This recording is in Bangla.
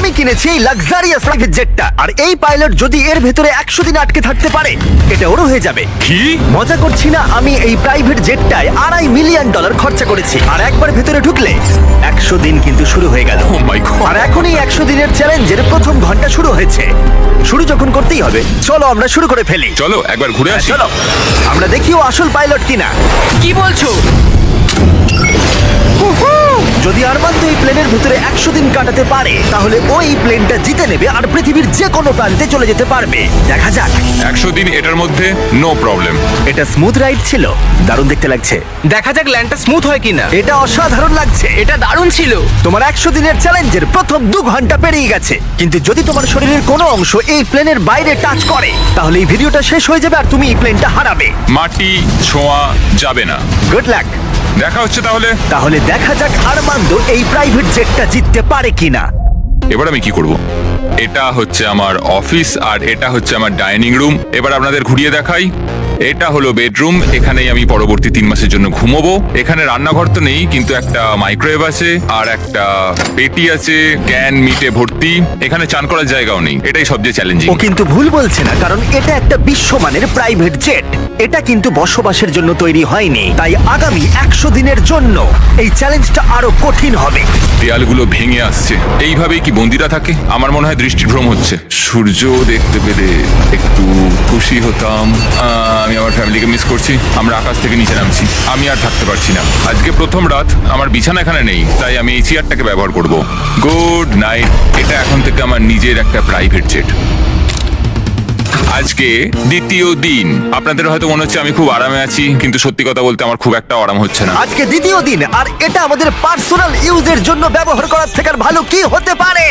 আমি কিনেছি এই লাক্সারিয়াস প্রাইভেট জেটটা আর এই পাইলট যদি এর ভেতরে একশো দিন আটকে থাকতে পারে এটা ওরও হয়ে যাবে। কি? মজা করছি না আমি এই প্রাইভেট জেটটায় আড়াই মিলিয়ন ডলার খরচা করেছি। আর একবার ভেতরে ঢুকলে একশো দিন কিন্তু শুরু হয়ে গেল। ও মাই গড আর এখনই একশো দিনের চ্যালেঞ্জের প্রথম ঘণ্টা শুরু হয়েছে। শুরু যখন করতেই হবে চলো আমরা শুরু করে ফেলি। চলো একবার ঘুরে আসি। চলো। আমরা দেখিও আসল পাইলট কিনা। কি বলছো? যদি আরমান্দ এই প্লেনের ভিতরে একশো দিন কাটাতে পারে তাহলে ওই প্লেনটা জিতে নেবে আর পৃথিবীর যে কোনো প্রান্তে চলে যেতে পারবে। দেখা যাক। একশো দিন এটার মধ্যে নো প্রবলেম এটা স্মুথ রাইড ছিল। দারুণ দেখতে লাগছে। দেখা যাক ল্যান্ডটা স্মুথ হয় কিনা। এটা অসাধারণ লাগছে। এটা দারুণ ছিল। তোমার একশো দিনের চ্যালেঞ্জের প্রথম দু ঘণ্টা পেরিয়ে গেছে। কিন্তু যদি তোমার শরীরের কোনো অংশ এই প্লেনের বাইরে টাচ করে তাহলে এই ভিডিওটা শেষ হয়ে যাবে আর তুমি এই প্লেনটা হারাবে। মাটি ছোঁয়া যাবে না। গুড লাক দেখা হচ্ছে তাহলে? তাহলে দেখা যাক আরমান্দ এই প্রাইভেট জেটটা জিততে পারে কিনা। এবার আমি কি করব? এটা হচ্ছে আমার অফিস আর এটা হচ্ছে আমার ডাইনিং রুম। এবার আপনাদের ঘুরিয়ে দেখাই। এটা হলো বেডরুম, এখানেই আমি পরবর্তী তিন মাসের জন্য ঘুমোবো। এখানে রান্নাঘর তো নেই, কিন্তু একটা মাইক্রোওয়েভ আছে আর একটা পেটি আছে, ক্যান, মিটে ভর্তি। এখানে চান করার জায়গাও নেই, এটাই সবচেয়ে চ্যালেঞ্জিং ও কিন্তু ভুল বলছে না, কারণ এটা একটা বিশ্বমানের প্রাইভেট জেট এটা কিন্তু বসবাসের জন্য তৈরি হয়নি, তাই আগামী একশো দিনের জন্য এই চ্যালেঞ্জটা আরও কঠিন হবে। দেয়ালগুলো ভেঙে আসছে। এইভাবেই কি বন্দিরা থাকে? আমার মনে হয় দৃষ্টিভ্রম হচ্ছে। সূর্য দেখতে পেলে একটু খুশি হতাম। আমি আমার ফ্যামিলিকে মিস করছি। আমরা আকাশ থেকে নিচে নামছি। আমি আর থাকতে পারছি না। আজকে প্রথম রাত, আমার বিছানা এখানে নেই। তাই আমি এই চেয়ারটাকে ব্যবহার করব। Good night. এটা এখন থেকে আমার নিজের একটা প্রাইভেট জেট। আজকে দ্বিতীয় দিন। আপনাদের হয়তো মনে হচ্ছে আমি খুব আরামে আছি, কিন্তু সত্যি কথা বলতে আমার খুব একটা আরাম হচ্ছে না। আজকে দ্বিতীয় দিন, আর এটা আমাদের পার্সোনাল ইউজের জন্য ব্যবহার করার থেকে আর ভালো কি হতে পারে?